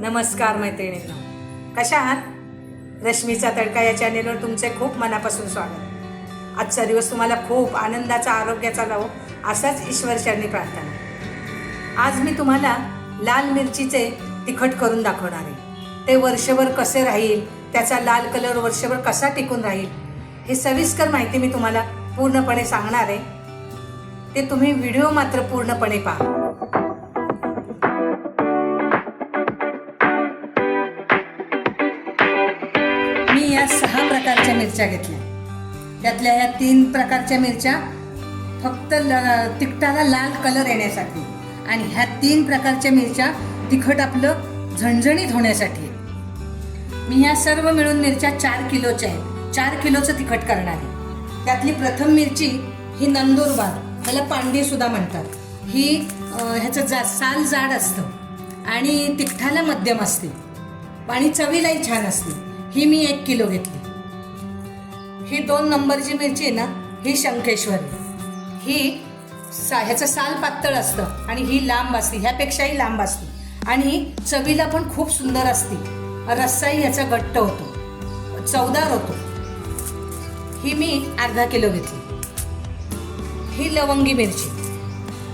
नमस्कार मैत्रिणींनो. कशा आहात? रश्मीचा तडका या चॅनेलवर तुमचे खूप मनापासून स्वागत. आजचा दिवस तुम्हाला खूप आनंदाचा आरोग्याचा लावो असाच ईश्वरचरणी प्रार्थना. आज मी तुम्हाला लाल मिरचीचे तिखट करून दाखवणार आहे. ते वर्षभर कसे राहील त्याचा लाल कलर वर्षभर कसा टिकून राहील हे सविस्कर माहिती मी तुम्हाला पूर्णपणे सांगणार आहे. ते तुम्ही व्हिडिओ मात्र पूर्णपणे पहा. मी या सहा प्रकारच्या मिरच्या घेतल्या. त्यातल्या ह्या तीन प्रकारच्या मिरच्या फक्त ल तिखटाला लाल कलर येण्यासाठी आणि ह्या तीन प्रकारच्या मिरच्या तिखट आपलं झणझणीत होण्यासाठी मी ह्या सर्व मिळून मिरच्या चार किलोच्या आहेत. चार किलोचं तिखट करणार आहे. त्यातली प्रथम मिरची ही नंदुरबार ह्याला पांडीसुद्धा म्हणतात. ही ह्याचं जा साल जाड असतं आणि तिखटाला मध्यम असते. आणि चवीलाही छान असते. ही मी एक किलो घेतली. ही दोन नंबरची मिरची आहे ना ही शंखेश्वरी. ही सा ह्याचं साल पातळ असतं आणि ही लांब असते ह्यापेक्षाही लांब असते. आणि चवीला पण खूप सुंदर असते. रस्साही ह्याचा घट्ट होतो. चवदार होतो. ही मी अर्धा किलो घेतली. ही लवंगी मिरची.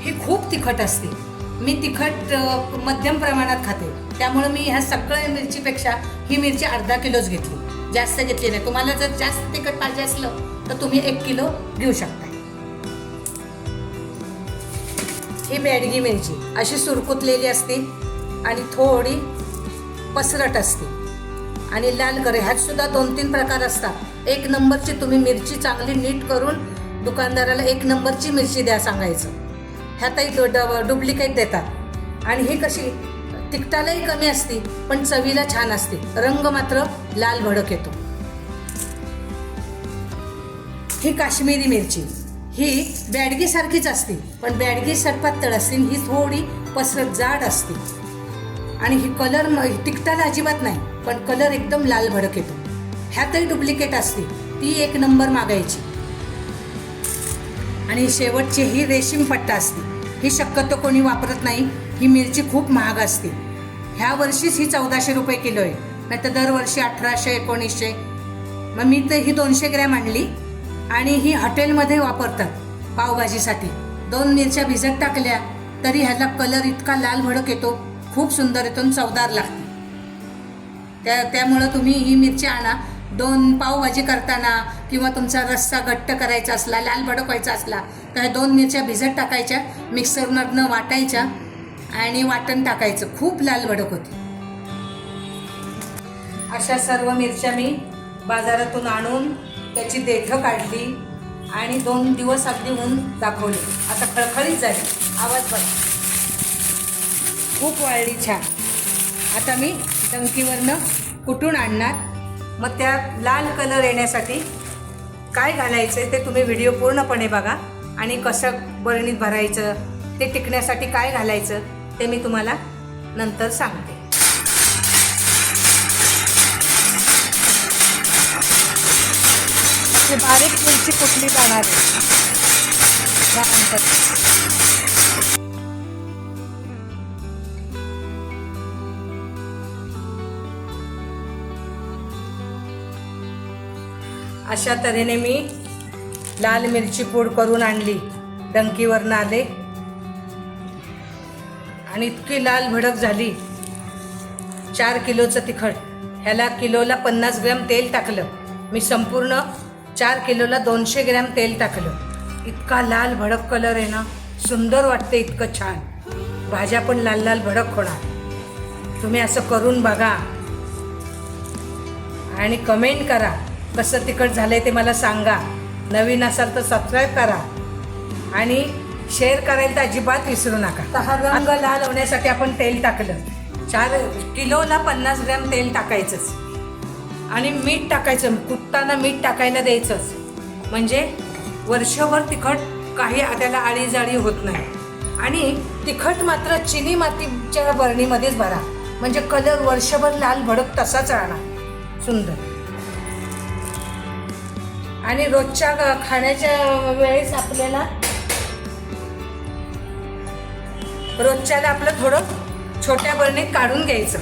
ही खूप तिखट असते. मी तिखट मध्यम प्रमाणात खाते. त्यामुळे मी ह्या सगळ्या मिरचीपेक्षा ही मिरची अर्धा किलोच घेतली. जास्त घेतली नाही. तुम्हाला जर जास्त तिखट पाहिजे असलं तर तुम्ही एक किलो घेऊ शकता. ही बेडगी मिरची. अशी सुरकुतलेली असते आणि थोडी पसरट असते. आणि लाल करे. ह्यात सुद्धा दोन तीन प्रकार असतात. एक नंबरची तुम्ही मिरची चांगली नीट करून दुकानदाराला एक नंबरची मिरची द्या सांगायचं. ह्यातही डु- डुप्लिकेट देतात. आणि ही कशी? तिखटालाही कमी असते पण चवीला छान असते. रंग मात्र लाल भडक येतो. ही काश्मीरी मिरची. ही बॅडगीसारखीच असते पण बॅडगी सटपातळ असते ही थोडी पसरत जाड असते. आणि ही कलर तिखटाला अजिबात नाही पण कलर एकदम लाल भडक येतो. ह्यातही डुप्लिकेट असते ती एक नंबर मागायची. आणि शेवटची ही रेशीम पट्टा असते. ही शक्यतो कोणी वापरत नाही. ही मिरची खूप महाग असते. ह्या वर्षीच ही चौदाशे रुपये किलो आहे. नाही तर दरवर्षी अठराशे एकोणीसशे. मग मी तर ही दोनशे ग्रॅम आणली आणि ही हॉटेलमध्ये वापरतात पावभाजीसाठी. दोन मिरच्या भिजत टाकल्या तरी ह्याला कलर इतका लाल भडक येतो. खूप सुंदर येतो चवदार लागते. त्या त्यामुळं तुम्ही ही मिरची आणा. दोन पावभाजी करताना किंवा तुमचा रस्सा घट्ट करायचा असला लाल भडकवायचा असला तर ह्या दोन मिरच्या भिजत टाकायच्या मिक्सरमधनं वाटायच्या आणि वाटण टाकायचं. खूप लाल भडक होती. अशा सर्व मिरच्या मी बाजारातून आणून त्याची देठं काढली आणि दोन दिवस अगदी ऊन दाखवले. आता खळखळीत झाली. आवाज बघ. खूप वाळली छान. आता मी टंकीवरनं कुटून आणणार? मग त्या लाल कलर येण्यासाठी काय घालायचं ते तुम्ही व्हिडिओ पूर्णपणे बघा. आणि कसं बरणीत भरायचं ते टिकण्यासाठी काय घालायचं ते मी तुम्हाला नंतर सांगते. बारीक मिरची कुठली जाणार अशा तऱ्हेने मी लाल मिरची पूड करून आणली. डंकीवरनं आले. आणि इतकी लाल भडक झाली. चार किलोचं तिखट. ह्याला किलोला पन्नास ग्रॅम तेल टाकलं. मी संपूर्ण चार किलोला दोनशे ग्रॅम तेल टाकलं. इतका लाल भडक कलर आहे ना. सुंदर वाटते इतकं छान. भाज्या पण लाल लाल भडक होणार. तुम्ही असं करून बघा. आणि कमेंट करा. कसं तिखट झालंय ते मला सांगा. नवीन असाल तर सबस्क्राईब करा. आणि शेअर करायला तर अजिबात विसरू नका. तर हा रंग लाल होण्यासाठी आपण तेल टाकलं. चार किलोला पन्नास ग्रॅम तेल टाकायचंच. आणि मीठ टाकायचं. कुटताना मीठ टाकायला द्यायचंच. म्हणजे वर्षभर तिखट काही त्याला आळीजाळी होत नाही. आणि तिखट मात्र चिनी मातीच्या बरणीमध्येच भरा. म्हणजे कलर वर्षभर लाल भडक तसाच राहणार. सुंदर. आणि रोजच्या खाण्याच्या वेळेस आपल्याला रोजच्याला आपलं थोडं छोट्या बरणीत काढून घ्यायचं.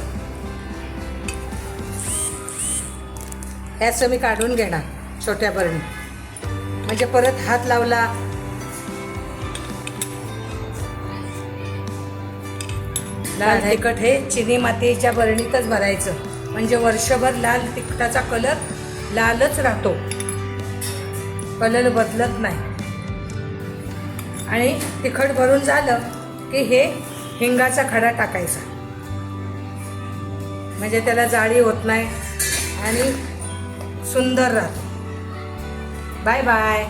ह्याचं मी काढून घेणार छोट्या बरणीत. म्हणजे परत हात लावला. लाल तिखट हे चिनी मातीच्या बरणीतच भरायचं. म्हणजे वर्षभर लाल तिखटाचा कलर लालच राहतो. कलर बदलत नाही. आणि तिखट भरून झालं की हे हिंगाचा खडा टाकायचा. म्हणजे त्याला जाळी होत नाही आणि सुंदर राहतो. Bye bye.